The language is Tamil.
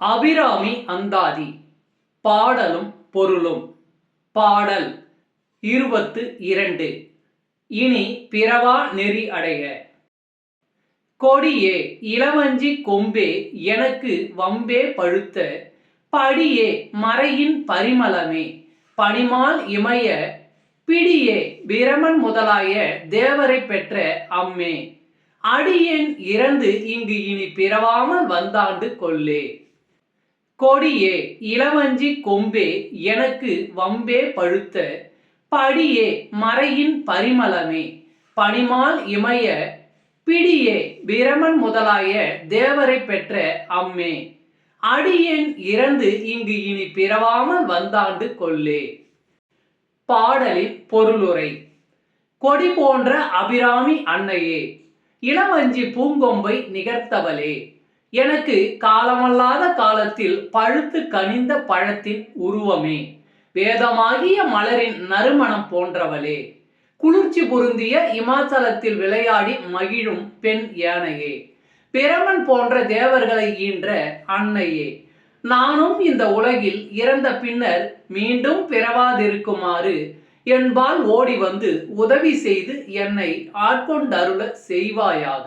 அபிராமி அந்தாதி. பாடலும் பொருளும். பாடல் இருபத்து இரண்டு. இனி பிறவா நெறி அடைய. கொடியே இளவஞ்சி கொம்பே எனக்கு வம்பே பழுத்த. படியே மறையின் பரிமளமே. பனிமால் இமைய. பிடியே பிரமன் முதலாய தேவரை பெற்ற அம்மே. அடியேன் இறந்து இங்கு இனி பிறவாமல் வந்தாண்டு கொள்ளே. கொடியே இளவஞ்சி கொம்பே எனக்கு வம்பே பழுத்த படியே மறையின் பரிமளமே. பனிமால் இமைய பிடியே பிரமன் முதலாய தேவரை பெற்ற அம்மே. அடியேன் இறந்து இங்கு இனி பிறவாமல் வந்தாண்டு கொள்ளே. பாடலின் பொருளுரை. கொடி போன்ற அபிராமி அன்னையே இளவஞ்சி பூங்கொம்பை நிகர்த்தவளே. எனக்கு காலமல்லாத காலத்தில் பழுத்து கனிந்த பழத்தின் உருவமே. வேதமாகிய மலரின் நறுமணம் போன்றவளே. குளிர்ச்சி பொருந்திய இமாச்சலத்தில் விளையாடி மகிழும் பெண் யானையே. பிரமன் போன்ற தேவர்களை ஈன்ற அன்னையே. நானும் இந்த உலகில் இறந்த பின்னர் மீண்டும் பிறவாதிருக்குமாறு என்பால் ஓடி வந்து உதவி செய்து என்னை ஆட்கொண்டருள செய்வாயாக.